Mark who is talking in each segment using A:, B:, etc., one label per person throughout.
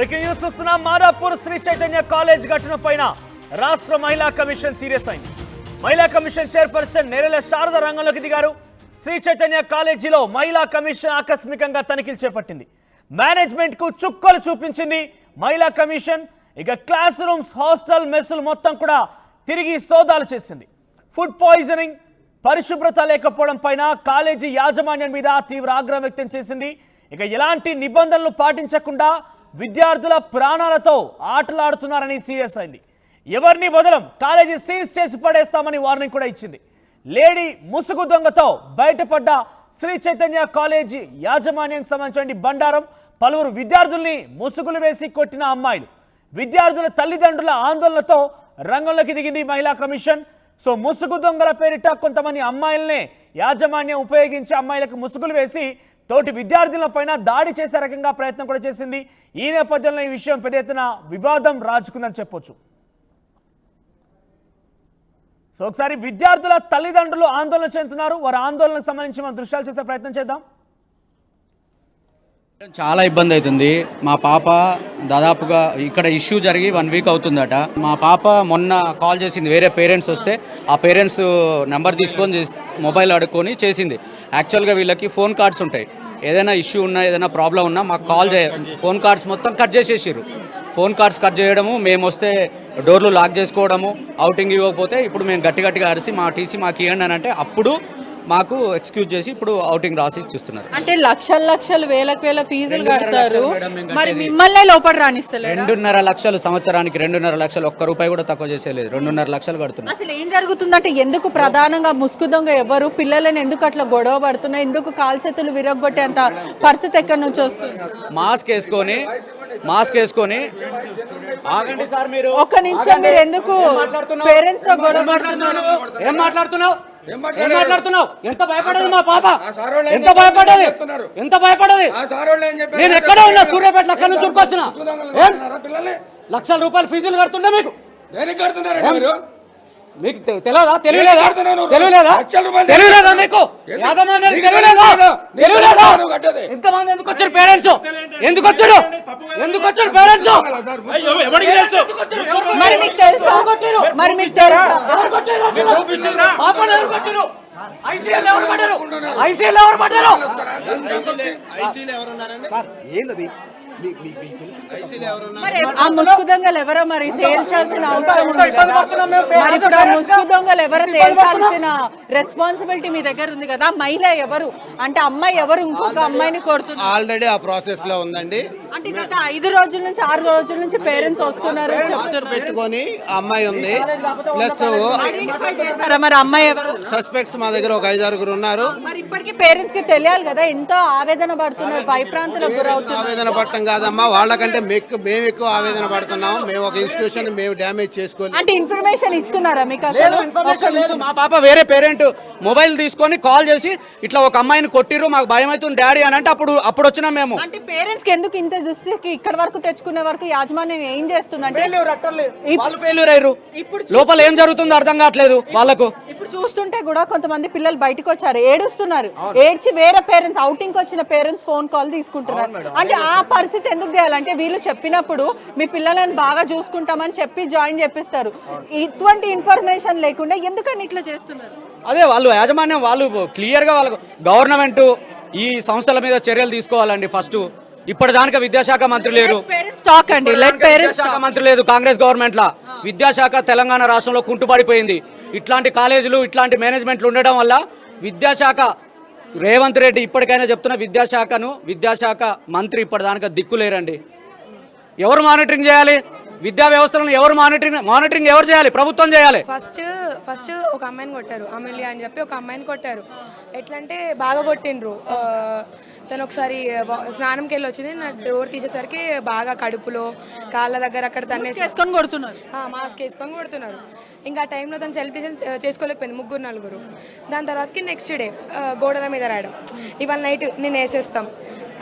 A: Breaking news చూస్తున్నాం Madhapur Shri Chaitanya college ఘటన పైన రాష్ట్ర మహిళా కమిషన్ సీరియస్ అయింది. మహిళా కమిషన్ చైర్పర్సన్ నేరల శారద రంగంలోకి దిగారు. శ్రీ చైతన్య కాలేజీలో మహిళా కమిషన్ ఆకస్మికంగా తనిఖీలు చేపట్టింది. మేనేజ్మెంట్కు చుక్కలు చూపించింది మహిళా కమిషన్. ఇక క్లాస్ రూమ్స్ హాస్టల్ మెస్సులు మొత్తం కూడా తిరిగి సోదాలు చేసింది. ఫుడ్ పాయిజనింగ్ పరిశుభ్రత లేకపోవడం పైన కాలేజీ యాజమాన్యం మీద తీవ్ర ఆగ్రహం వ్యక్తం చేసింది. ఇక ఎలాంటి నిబంధనలు పాటించకుండా విద్యార్థుల ప్రాణాలతో ఆటలాడుతున్నారని సీరియస్ అయింది. ఎవరిని వదలం కాలేజీ సీజ్ చేసి పడేస్తామని వార్నింగ్ కూడా ఇచ్చింది. లేడీ ముసుగు దొంగతో బయటపడ్డ శ్రీ చైతన్య కాలేజీ యాజమాన్యం సంబంధించిన బండారం పలువురు విద్యార్థుల్ని ముసుగులు వేసి కొట్టిన అమ్మాయిలు. విద్యార్థుల తల్లిదండ్రుల ఆందోళనతో రంగంలోకి దిగింది మహిళా కమిషన్. సో ముసుగు దొంగల పేరిట కొంతమంది అమ్మాయిలనే యాజమాన్యం ఉపయోగించి అమ్మాయిలకు ముసుగులు వేసి తోటి విద్యార్థుల పైన దాడి చేసే రకంగా ప్రయత్నం కూడా చేసింది. ఈ నేపథ్యంలో ఈ విషయం పెద్ద ఎత్తున వివాదం రాజుకుందని చెప్పొచ్చు. సో ఒకసారి విద్యార్థుల తల్లిదండ్రులు ఆందోళన చెందుతున్నారు. వారి ఆందోళనకు సంబంధించి మనం దృశ్యాలు చేసే ప్రయత్నం చేద్దాం.
B: చాలా ఇబ్బంది అవుతుంది. మా పాప దాదాపుగా ఇక్కడ ఇష్యూ జరిగి వన్ వీక్ అవుతుందట. మా పాప మొన్న కాల్ చేసింది. వేరే పేరెంట్స్ వస్తే ఆ పేరెంట్స్ నెంబర్ తీసుకొని మొబైల్ అడుక్కొని చేసింది. యాక్చువల్గా వీళ్ళకి ఫోన్ కార్డ్స్ ఉంటాయి. ఏదైనా ఇష్యూ ఉన్నా ఏదైనా ప్రాబ్లం ఉన్నా మాకు కాల్ చేయ ఫోన్ కార్డ్స్ మొత్తం కట్ చేసేసారు ఫోన్ కార్డ్స్ కట్ చేయడము మేము వస్తే డోర్లు లాక్ చేసుకోవడము అవుటింగ్ ఇవ్వకపోతే ఇప్పుడు మేము గట్టి గట్టిగా అరిసి మా టీసీ మాకు ఇవ్వండి అని అంటే అప్పుడు మాకు ఎక్స్క్యూజ్ చేసి ఇప్పుడు అవుటింగ్ రాసి ఇచ్చిస్తున్నారు
C: అంటే లక్షల లక్షలు వేలకు వేల ఫీజులు కడతారు. మరి. మిమ్మల్నే లోపల రాణిస్తలేరు
B: రెండున్నర లక్షలు సంవత్సరానికి రెండున్నర లక్షలు ఒక్క రూపాయి కూడా తక్కువ చేసేలేదు రెండున్నర లక్షలు కడుతున్నాం.
C: అసలు ఏం జరుగుతుందంటే ఎందుకు ప్రధానంగా ముసుగు దొంగ ఎవరు? పిల్లలని ఎందుకు అట్లా గొడవ పడుతున్నాయి? ఎందుకు కాలు చేతులు విరగొట్టేంత పరిస్థితి ఎక్కడి నుంచి వస్తుంది?
B: మాస్క్ వేసుకొని మాస్క్ వేసుకొని ఆగండి సార్ మీరు.
C: ఒక్క నిమిషం మీరు ఎందుకు పేరెంట్స్తో గొడవ పడుతున్నారు?
B: ఏం మాట్లాడుతున్నావు? ఏం మాట్లాడుతున్నావు? ఎంత భయపడదు మా పాప? ఎంత? భయపడది?
D: చెప్తున్నారు.
B: ఎంత భయపడది? నేను ఎక్కడ ఉన్నా సూర్యాపేట అక్కడ నుంచి
D: పిల్లల్ని.
B: లక్షల రూపాయలు ఫీజులు కడుతుండే మీకు?
D: దేనికి కడుతున్నారండి మీరు?
B: మీకు తెలియదా తెలియలేదా? తెలియలేదా?
D: లక్షల రూపాయలు
B: తెలియలేదా మీకు? తెలియలేదా? ఇంతమంది ఎందుకు వచ్చారు పేరెంట్స్? ఎందుకు వచ్చారు? ఎందుకు వచ్చారు పేరెంట్స్?
C: మరి మీకు తెలుసా? మరి మీకు తెలుసా
B: పాపను ఎవరు కొట్టారు? ICL ఎవరు పడ్డారు? ICL ఎవరు పడ్డారు?
C: మరి ఆ ముసుగు దొంగలు ఎవరో మరి తేల్చాల్సిన అవసరం ఉంది? కదా మరి ఇప్పుడు ఆ ముసుగు దొంగలు ఎవరో తేల్చాల్సిన రెస్పాన్సిబిలిటీ మీ దగ్గర ఉంది కదా. మహిళ ఎవరు? అంటే అమ్మాయి ఎవరు? ఇంకొక అమ్మాయిని కొడుతున్నారు
E: ఆల్రెడీ ఆ ప్రాసెస్లో ఉందండి.
C: అంటే గత ఐదు రోజుల నుంచి ఆరు రోజుల నుంచి పేరెంట్స్ వస్తున్నారు చెప్తున్నారు.
E: పెట్టుకొని ఆ అమ్మాయి ఉంది. ప్లస్
C: ఐడెంటిఫై చేశారా? మరి అమ్మాయి ఎవరు?
E: సస్పెక్ట్స్ మా దగ్గర ఒక ఐదారుగురు ఉన్నారు.
C: మరి ఇప్పటికీ పేరెంట్స్కి తెలియాలి కదా ఎంతో ఆవేదన పడుతున్నారు భయప్రాంతులకు గురవుతున్నారు.
E: ఆవేదన పడటం కాదమ్మా వాళ్ళకంటే మెక్కు మేము ఎక్కువ ఆవేదన పడుతున్నాం. మేము ఒక ఇన్స్టిట్యూషన్ మేము డ్యామేజ్ చేసుకోలేదు
C: అంటే ఇన్ఫర్మేషన్ ఇస్తున్నారా మీకు
B: లేదు
C: అసలు
B: ఇన్ఫర్మేషన్ లేదు. మా పాప వేరే పేరెంట్ మొబైల్ తీసుకొని కాల్ చేసి ఇట్లా ఒక అమ్మాయిని కొట్టిర్రు మాకు భయం అవుతుంది డాడీ అని అంటే అప్పుడు అప్పుడు వచ్చినాం మేము.
C: అంటే పేరెంట్స్కి ఎందుకు ఇంత దృష్టికి ఇక్కడ వరకు తెచ్చుకునే వరకు యాజమాన్యం ఏం చేస్తుంది అంటే
B: వాళ్ళు ఫెయిల్యూర్ అయ్యారు.
C: ఇప్పుడు
B: లోపల ఏం జరుగుతుందో అర్థం కావట్లేదు వాళ్ళకు.
C: ఇప్పుడు చూస్తుంటే కూడా కొంతమంది పిల్లలు బయటకు వచ్చారు ఏడుస్తున్నారు. ఏడ్చి వేరే పేరెంట్స్ అవుటింగ్ వచ్చిన పేరెంట్స్ ఫోన్ కాల్ తీసుకుంటున్నారు. అంటే ఆ పరిస్థితి ఎందుకు చేయాలంటే వీళ్ళు చెప్పినప్పుడు మీ పిల్లలను బాగా చూసుకుంటామని చెప్పి జాయిన్ చేపిస్తారు. ఇటువంటి ఇన్ఫర్మేషన్ లేకుండా ఎందుకని ఇట్లా చేస్తున్నారు?
B: అదే వాళ్ళు యాజమాన్యం వాళ్ళు క్లియర్గా వాళ్ళకు గవర్నమెంట్ ఈ సంస్థల మీద చర్యలు తీసుకోవాలండి ఫస్ట్ ఇప్పటిదానిక విద్యాశాఖ మంత్రి లేరు. విద్యాశాఖ మంత్రి లేదు కాంగ్రెస్ గవర్నమెంట్ లా విద్యాశాఖ తెలంగాణ రాష్ట్రంలో కుంటుపడిపోయింది. ఇట్లాంటి కాలేజీలు ఇట్లాంటి మేనేజ్మెంట్లు ఉండడం వల్ల విద్యాశాఖ రేవంత్ రెడ్డి ఇప్పటికైనా చెప్తున్న విద్యాశాఖను విద్యాశాఖ మంత్రి ఇప్పటిదానిక దిక్కులేరండి ఎవరు మానిటరింగ్ చేయాలి? విద్యా వ్యవస్థలను ఎవరు మానిటరింగ్ మానిటరింగ్ ఎవరు చేయాలి? ప్రభుత్వం చేయాలి.
F: ఫస్ట్ ఫస్ట్ ఒక అమ్మాయిని కొట్టారు అమూల్య అని చెప్పి ఒక అమ్మాయిని కొట్టారు. ఎట్లా అంటే బాగా కొట్టిండ్రు. తను ఒకసారి స్నానంకి వెళ్ళి వచ్చింది నా డోర్ తీసేసరికి బాగా కడుపులో కాళ్ళ దగ్గర అక్కడ తన్నేసి
C: చేసుకొని కొడుతున్నారు.
F: మాస్క్ వేసుకొని కొడుతున్నారు. ఇంకా ఆ టైంలో తను సెలిబ్రేషన్ చేసుకోలేకపోయింది ముగ్గురు నలుగురు. దాని తర్వాతకి నెక్స్ట్ డే గోడల మీద రాయడం. ఇవాళ నైట్ నేను వేసేస్తాం.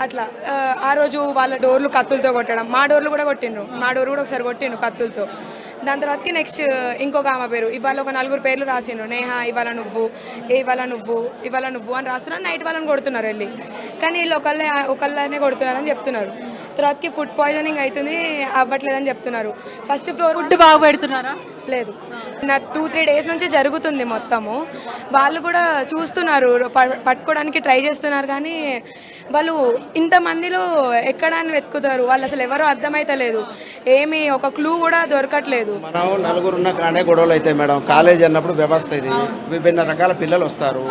F: అట్లా ఆ, ఆ రోజు వాళ్ళ డోర్లు కత్తులతో కొట్టడం. మా డోర్లు కూడా కొట్టిండ్రు. మా డోర్ కూడా ఒకసారి కొట్టిండ్రు కత్తులతో. దాని తర్వాతకి నెక్స్ట్ ఇంకొక ఆమె పేరు. ఇవాళ ఒక నలుగురు పేర్లు రాసిండ్రు. నేహ ఇవాళ నువ్వు ఏ ఇవాళ నువ్వు ఇవాళ నువ్వు అని రాస్తున్నారు. నైట్ వాళ్ళని కొడుతున్నారు వెళ్ళి. కానీ వీళ్ళు ఒకళ్ళే ఒకళ్ళనే కొడుతున్నారని చెప్తున్నారు. తర్వాతకి ఫుడ్ పాయిజనింగ్ అవుతుంది అవ్వట్లేదని చెప్తున్నారు. ఫస్ట్ ఫ్లోర్
C: ఫుడ్ బాగా పెడుతున్నారా
F: లేదు. నా టూ త్రీ డేస్ నుంచి జరుగుతుంది మొత్తము. వాళ్ళు కూడా చూస్తున్నారు పట్టుకోవడానికి ట్రై చేస్తున్నారు కానీ వాళ్ళు ఇంతమందిలో ఎక్కడ అని వెతుకుతారు? వాళ్ళు అసలు ఎవరో అర్థమైతలేదు. ఏమి ఒక క్లూ కూడా దొరకట్లేదు.
G: మనం నలుగురు ఉన్న కాడే గొడవలు అవుతాయి మేడం. కాలేజ్ అన్నప్పుడు వ్యవస్థ ఇది. విభిన్న రకాల పిల్లలు వస్తారు.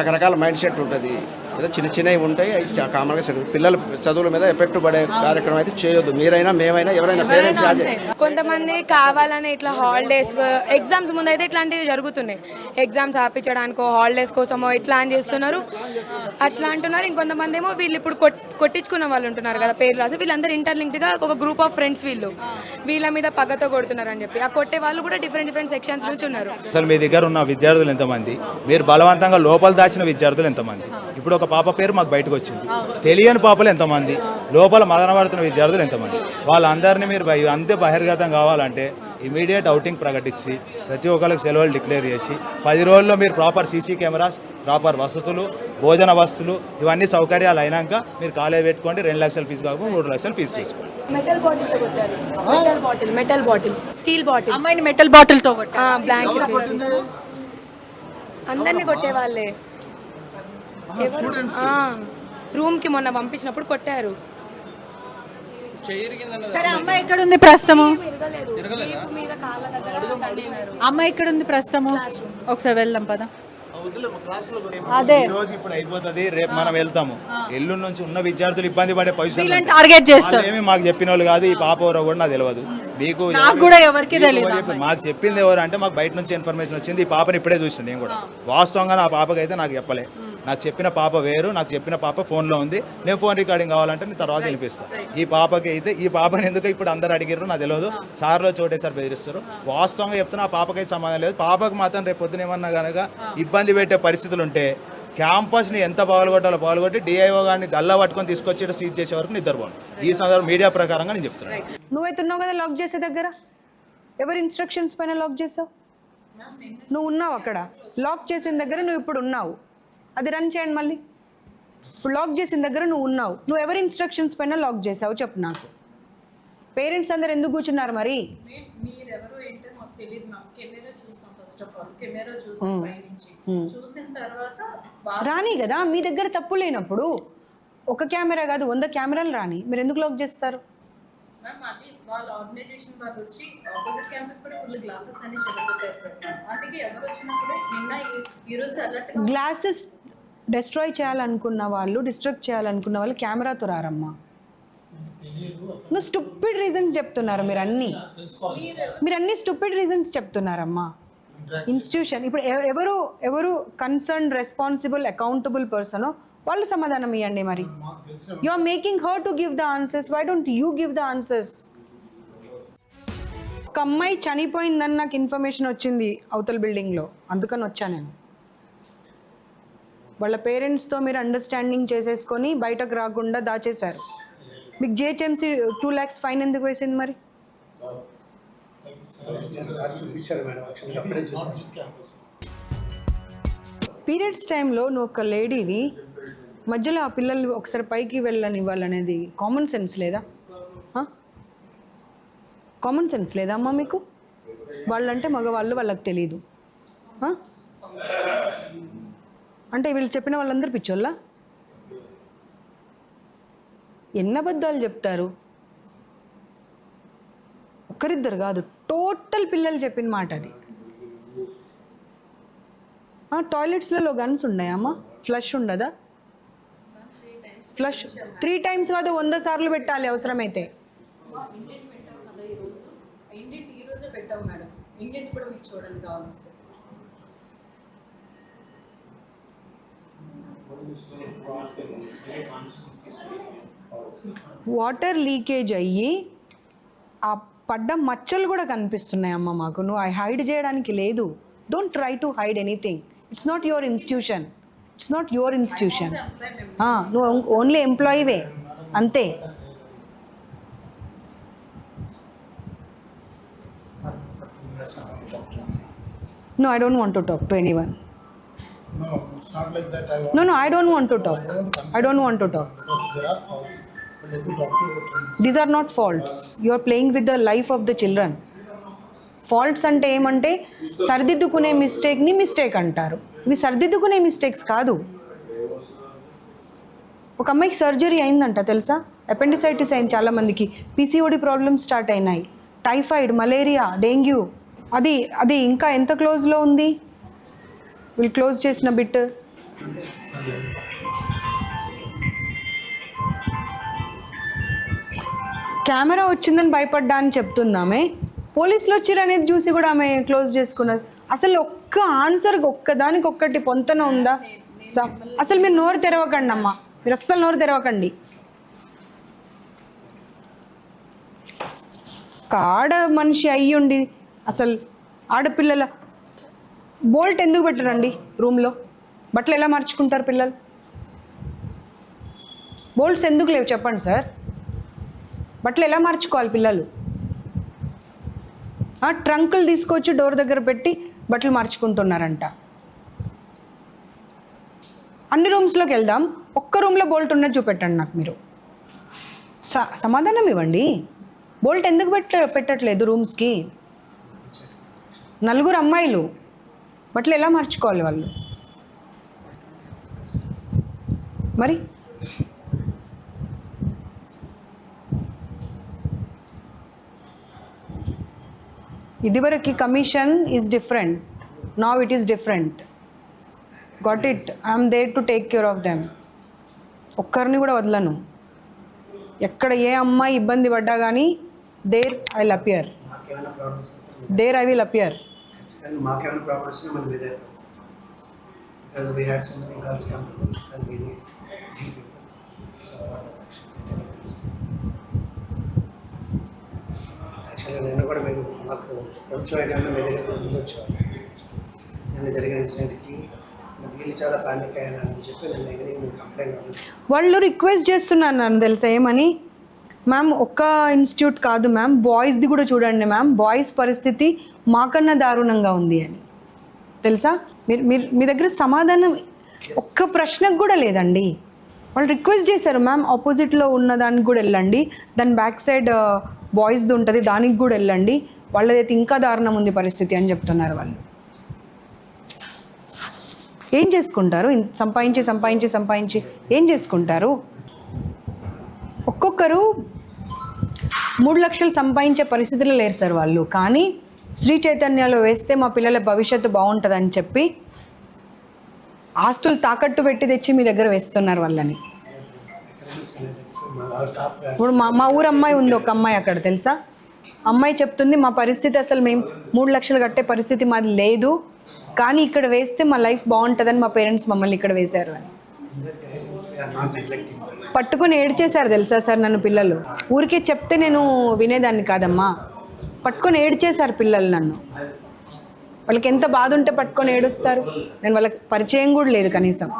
G: రకరకాల మైండ్ సెట్ ఉంటుంది. ఏదో చిన్న చిన్నవి ఉంటాయి అవి కామన్గా పిల్లల చదువుల మీద ఎఫెక్ట్ పడే కార్యక్రమం అయితే చేయొద్దు. మీరైనా మేమైనా ఎవరైనా పేరెంట్స్
F: కొంతమంది కావాలని ఇట్లా హాలిడేస్ ఎగ్జామ్స్ ముందు అయితే ఇట్లాంటివి జరుగుతున్నాయి. ఎగ్జామ్స్ ఆపించడానికో హాలిడేస్ కోసమో ఇట్లా అని చేస్తున్నారు. అట్లా అంటున్నారు. ఇంకొంతమంది ఏమో వీళ్ళు ఇప్పుడు కొట్- కొట్టించుకున్న వాళ్ళు ఉంటున్నారు కదా పేరు రాసి. వీళ్ళందరూ ఇంటర్లింక్డ్గా ఒక గ్రూప్ ఆఫ్ ఫ్రెండ్స్ వీళ్ళు. వీళ్ళ మీద పగతో కొడుతున్నారు అని చెప్పి. ఆ కొట్టే వాళ్ళు కూడా డిఫరెంట్ డిఫరెంట్ సెక్షన్స్ నుంచి ఉన్నారు.
H: అసలు మీ దగ్గర ఉన్న విద్యార్థులు ఎంతమంది? మీరు బలవంతంగా లోపల దాచిన విద్యార్థులు ఎంతమంది? ఇప్పుడు ఒక పాప పేరు మాకు బయటకు వచ్చింది. తెలియని పాపలు ఎంతమంది లోపల మదనపడుతున్న విద్యార్థులు ఎంతమంది. వాళ్ళందరినీ మీరు బయ- అంతే బహిర్గతం కావాలంటే ఇమీడియట్ అవుటింగ్ ప్రకటించి ప్రతి ఒక్కరికి సెలవులు డిక్లేర్ చేసి పది రోజుల్లో మీరు ప్రాపర్ సీసీ కెమెరాస్ ప్రాపర్ వసతులు భోజన వసతులు ఇవన్నీ సౌకర్యాలు అయినాక మీరు కాలేజ్ పెట్టుకోండి రెండు లక్షల ఫీజు కాకుండా మూడు లక్షల ఫీజు తీసుకోండి
F: మెటల్ బాటిల్తో కొట్టారు. Metal bottle metal bottle steel bottle
C: అమ్మాయిని మెటల్ బాటిల్తో కొట్టారు.
F: బ్లాంకెట్ వేసి. అందరినీ కొట్టే రూమ్కి మొన్న పంపించినప్పుడు కొట్టారు.
C: సరే అమ్మాయి ఎక్కడ ఉంది ప్రస్తుతము?
F: వీపు మీద కాళ్ళ దగ్గర తన్నినారు.
C: అమ్మాయి ఎక్కడ ఉంది ప్రస్తుతము ఒకసారి వెళ్దాం పద. అదే.
H: రోజు ఇప్పుడు అయిపోతుంది రేపు మనం వెళ్తాము. ఎల్లుండి నుంచి ఉన్న విద్యార్థులు ఇబ్బంది పడే
C: వీళ్ళని టార్గెట్ చేస్తారు.
H: ఏమి మాకు చెప్పిన వాళ్ళు కాదు ఈ పాప ఎవరో కూడా నాకు తెలియదు మీకు
C: కూడా ఎవరికీ తెలియదు?
H: మాకు చెప్పింది ఎవరు అంటే మాకు బయట నుంచి ఇన్ఫర్మేషన్ వచ్చింది ఈ పాపని ఇప్పుడే చూసాను నేను కూడా. వాస్తవంగా నా పాపకి అయితే నాకు చెప్పలే. నాకు చెప్పిన పాప వేరు నాకు చెప్పిన పాప ఫోన్లో ఉంది. నేను ఫోన్ రికార్డింగ్ కావాలంటే నేను తర్వాత వినిపిస్తాను ఈ పాపకి అయితే ఈ పాపని ఎందుకు ఇప్పుడు అందరు అడిగారు నాకు తెలియదు సార్లో చోటేసారి బెదిరిస్తారు. వాస్తవంగా చెప్తున్నా ఆ పాపకైతే సమాధానం లేదు. పాపకు మాత్రం రేపు పొద్దున ఏమన్నా కనుక ఇబ్బంది పెట్టే పరిస్థితులు ఉంటే క్యాంపస్ని ఎంత పాల్గొట్టాలో పాల్గొట్టి డిఐఓ గారిని గల్లా పట్టుకొని తీసుకొచ్చి సీజ్ చేసే వరకు నిద్రపోండి ఈ సందర్భం మీడియా ప్రకారంగా నేను చెప్తున్నాను
I: నువ్వైతున్నావు కదా లాక్ చేసే దగ్గర? ఎవరి ఇన్స్ట్రక్షన్స్ పైన లాక్ చేసావు? నువ్వు ఉన్నావు అక్కడ. లాక్ చేసిన దగ్గర నువ్వు ఇప్పుడు ఉన్నావు. అది రన్ చేయండి మళ్ళీ. ఇప్పుడు లాక్ చేసిన దగ్గర నువ్వు ఉన్నావు. నువ్వు ఎవరి ఇన్స్ట్రక్షన్స్ పైన లాక్ చేసావు చెప్పు నాకు. పేరెంట్స్ అందరు ఎందుకు కూర్చున్నారు మరి?
J: మీరెవరో ఏంటో మాకు తెలియదు మ్యామ్ కెమెరా చూసాం ఫస్ట్ ఆఫ్ ఆల్ కెమెరా చూసాం పైనుంచి. చూసిన తర్వాత వా-
I: రాని కదా మీ దగ్గర తప్పు లేనప్పుడు ఒక కెమెరా కాదు వంద కెమెరాలు రాని. మీరు ఎందుకు లాక్ చేస్తారు?
J: మ్యామ్ అది వాళ్ళ ఆర్గనైజేషన్ వాళ్ళు వచ్చి ఆపోజిట్ క్యాంపస్ కూడా ఫుల్ గ్లాసెస్ అన్ని చెదగొట్టారు సార్ అందుకే ఎవరు వచ్చినా కూడా నిన్న ఈ- ఈ రోజు అలర్ట్గా
I: గ్లాసెస్ డెస్ట్రాయ్ చేయాలనుకున్న వాళ్ళు డిస్ట్రక్ట్ చేయాలనుకున్న వాళ్ళు కెమెరాతో రారమ్మా. నువ్వు స్టూపిడ్ రీజన్స్ చెప్తున్నారు మీరు అన్ని మీరు అన్ని స్టూపిడ్ రీజన్స్ చెప్తున్నారమ్మా ఇన్స్టిట్యూషన్ ఇప్పుడు ఎవ- ఎవరు ఎవరు కన్సర్న్ రెస్పాన్సిబుల్ అకౌంటబుల్ పర్సన్ వాళ్ళు సమాధానం ఇవ్వండి మరి. You are making her to give the answers why don't you give the answers ఒక అమ్మాయి చనిపోయిందని నాకు ఇన్ఫర్మేషన్ వచ్చింది అవతల బిల్డింగ్లో అందుకని వచ్చా నేను. వాళ్ళ పేరెంట్స్తో మీరు అండర్స్టాండింగ్ చేసేసుకొని బయటకు రాకుండా దాచేశారు. మీకు జిహెచ్ఎంసీ టూ ల్యాక్స్ ఫైన్ ఎందుకు వేసింది మరి? పీరియడ్స్ టైంలో నువ్వు ఒక లేడీవి మధ్యలో ఆ పిల్లలు ఒకసారి పైకి వెళ్ళని ఇవ్వాలనేది కామన్ సెన్స్ లేదా కామన్ సెన్స్ లేదా అమ్మా మీకు? వాళ్ళంటే మగవాళ్ళు వాళ్ళకి తెలియదు అంటే వీళ్ళు చెప్పిన వాళ్ళందరూ పిచ్చోళ్ళ? ఎన్ని అబద్ధాలు చెప్తారు? ఒక్కరిద్దరు కాదు టోటల్ పిల్లలు చెప్పిన మాట అది. టాయిలెట్స్లలో గన్స్ ఉన్నాయమ్మా ఫ్లష్ ఉండదా? ఫ్లష్ త్రీ టైమ్స్ కాదు వంద సార్లు పెట్టాలి అవసరమైతే. వాటర్ లీకేజ్ అయ్యి ఆ పడ్డ మచ్చలు కూడా కనిపిస్తున్నాయి అమ్మ మాకు. నువ్వు హైడ్ చేయడానికి లేదు. Don't try to hide anything it's not your institution it's not your institution నువ్వు ఓన్లీ ఎంప్లాయీవే అంతే No, I don't want to talk to anyone.
K: No, it's not like that. I want
I: No, no, I don't want to talk. I don't want to talk.
K: because there are false.
I: These are not faults you are playing with the life of the children Faults అంటే ఏమంటే సరిదిద్దుకునే మిస్టేక్ని mistake అంటారు. ఇవి సరిదిద్దుకునే mistakes కాదు. ఒక అమ్మాయికి surgery అయిందంట తెలుసా? Appendicitis అయింది చాలా మందికి. పీసీఓడి ప్రాబ్లమ్స్ స్టార్ట్ అయినాయి. టైఫాయిడ్ మలేరియా డెంగ్యూ అది అది ఇంకా ఎంత క్లోజ్లో ఉంది? వీళ్ళు క్లోజ్ చేసిన బిట్. కెమెరా వచ్చిందని భయపడ్డా అని చెప్తుందామే? పోలీసులు వచ్చారు అనేది చూసి కూడా ఆమె క్లోజ్ చేసుకున్నది. అసలు ఒక్క ఆన్సర్ ఒక్కదానికి ఒక్కటి పొంతన ఉందా? అసలు మీరు నోరు తెరవకండి అమ్మా. మీరు అస్సలు నోరు తెరవకండి. ఒక ఆడ మనిషి అయ్యి ఉండి అసలు ఆడపిల్లల బోల్ట్ ఎందుకు పెట్టరండి రూమ్లో? బట్టలు ఎలా మార్చుకుంటారు పిల్లలు? బోల్ట్స్ ఎందుకు లేవు చెప్పండి సార్. బట్టలు ఎలా మార్చుకోవాలి పిల్లలు? ట్రంకులు తీసుకొచ్చి డోర్ దగ్గర పెట్టి బట్టలు మార్చుకుంటున్నారంట. అన్ని రూమ్స్లోకి వెళ్దాం. ఒక్క రూమ్లో బోల్ట్ ఉన్నది చూపెట్టండి నాకు మీరు. స- సమాధానం ఇవ్వండి. బోల్ట్ ఎందుకు పెట్ట పెట్టట్లేదు రూమ్స్కి? నలుగురు అమ్మాయిలు. బట్టలు ఎలా మార్చుకోవాలి వాళ్ళు? మరి? ఇదివరకు commission is different now it is different got it I'm there to take care of them ఒక్కరిని కూడా వదలను. ఎక్కడ ఏ అమ్మాయి ఇబ్బంది పడ్డా కానీ there I will appear there I will appear
K: because we had వచ్చినా మనం మీద because we had so many girls campuses the action? యాక్చువల్గా నిన్న కూడా మీరు మాకు కొంచెం అయినా మీ దగ్గర ముందు వచ్చేవాళ్ళు నిన్న జరిగిన ఇన్సిడెంట్కి వీళ్ళు చాలా పానిక్ అయ్యారని చెప్పి నేను దగ్గర కంప్లైంట్
I: వాళ్ళు రిక్వెస్ట్ చేస్తున్నాను నన్ను తెలుసా? ఏమని? మ్యామ్ ఒక్క ఇన్స్టిట్యూట్ కాదు మ్యామ్ బాయ్స్ది కూడా చూడండి మ్యామ్ బాయ్స్ పరిస్థితి మాకన్నా దారుణంగా ఉంది అని. తెలుసా? మీరు మీరు మీ దగ్గర సమాధానం ఒక్క ప్రశ్నకు కూడా లేదండి. వాళ్ళు రిక్వెస్ట్ చేశారు మ్యామ్ ఆపోజిట్లో ఉన్న దానికి కూడా వెళ్ళండి దాని బ్యాక్ సైడ్ బాయ్స్ది ఉంటుంది దానికి కూడా వెళ్ళండి. వాళ్ళదైతే ఇంకా దారుణం ఉంది పరిస్థితి అని చెప్తున్నారు వాళ్ళు. ఏం చేసుకుంటారు? సంపాదించి సంపాదించి సంపాదించి ఏం చేసుకుంటారు? ఒక్కొక్కరు మూడు లక్షలు సంపాదించే పరిస్థితిలో లేరు సార్ వాళ్ళు. కానీ శ్రీ చైతన్యాలో వేస్తే మా పిల్లల భవిష్యత్తు బాగుంటుందని చెప్పి ఆస్తులు తాకట్టు పెట్టి తెచ్చి మీ దగ్గర వేస్తున్నారు వాళ్ళని. ఇప్పుడు మా మా ఊరు అమ్మాయి ఉంది ఒక అమ్మాయి అక్కడ తెలుసా? అమ్మాయి చెప్తుంది మా పరిస్థితి అసలు మేము మూడు లక్షలు కట్టే పరిస్థితి మాది లేదు కానీ ఇక్కడ వేస్తే మా లైఫ్ బాగుంటుందని మా పేరెంట్స్ మమ్మల్ని ఇక్కడ వేశారు అని. పట్టుకొని ఏడ్చేశారు తెలుసా సార్ నన్ను పిల్లలు? ఊరికే చెప్తే నేను వినేదాన్ని కాదమ్మా. పట్టుకొని ఏడ్చేశారు పిల్లలు నన్ను. వాళ్ళకి ఎంత బాధ ఉంటే పట్టుకొని ఏడుస్తారు. నేను వాళ్ళకి పరిచయం కూడా లేదు కనీసం.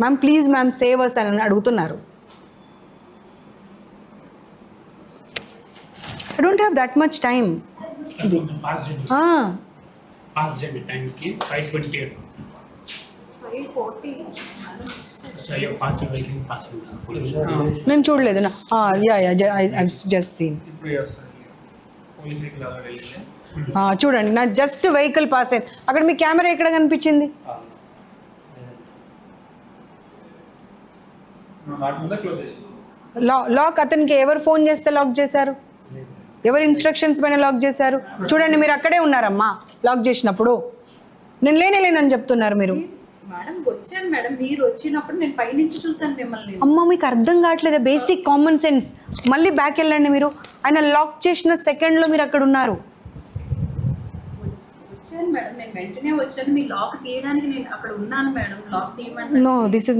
I: Ma'am please ma'am save us అని అడుగుతున్నారు.
J: I
L: don't have that much time
I: నేను చూడలేదు. నా
L: yeah yeah I just seen
I: చూడండి. నా జస్ట్ వెహికల్ పాస్ అయింది. అక్కడ మీ కెమెరా ఎక్కడ కనిపించింది
L: వాటి ముందే క్లోజ్ చేసి
I: లా లాక్ అతనికి ఎవరు ఫోన్ చేస్తే లాక్ చేశారు? ఎవరు ఇన్స్ట్రక్షన్స్ పైన లాక్ చేశారు? చూడండి మీరు అక్కడే ఉన్నారమ్మా లాక్ చేసినప్పుడు. నేను లేనే లేనని చెప్తున్నారు మీరు.
J: మేడం వచ్చాను మేడం. మీరు వచ్చినప్పుడు నేను పైనుంచి చూసాను మిమ్మల్ని.
I: అమ్మ మీకు అర్థం కావట్లేదు. బేసిక్ కామన్ సెన్స్ మళ్ళీ బ్యాక్ వెళ్ళండి మీరు. ఆయన లాక్ చేసిన సెకండ్లో మీరు అక్కడ ఉన్నారు.
J: వచ్చాను మేడం. నేను వెంటనే వచ్చాను. మీ లాక్ తీయడానికి నేను అక్కడ ఉన్నాను మేడం. లాక్ తీయమని
I: నో దిస్ ఇస్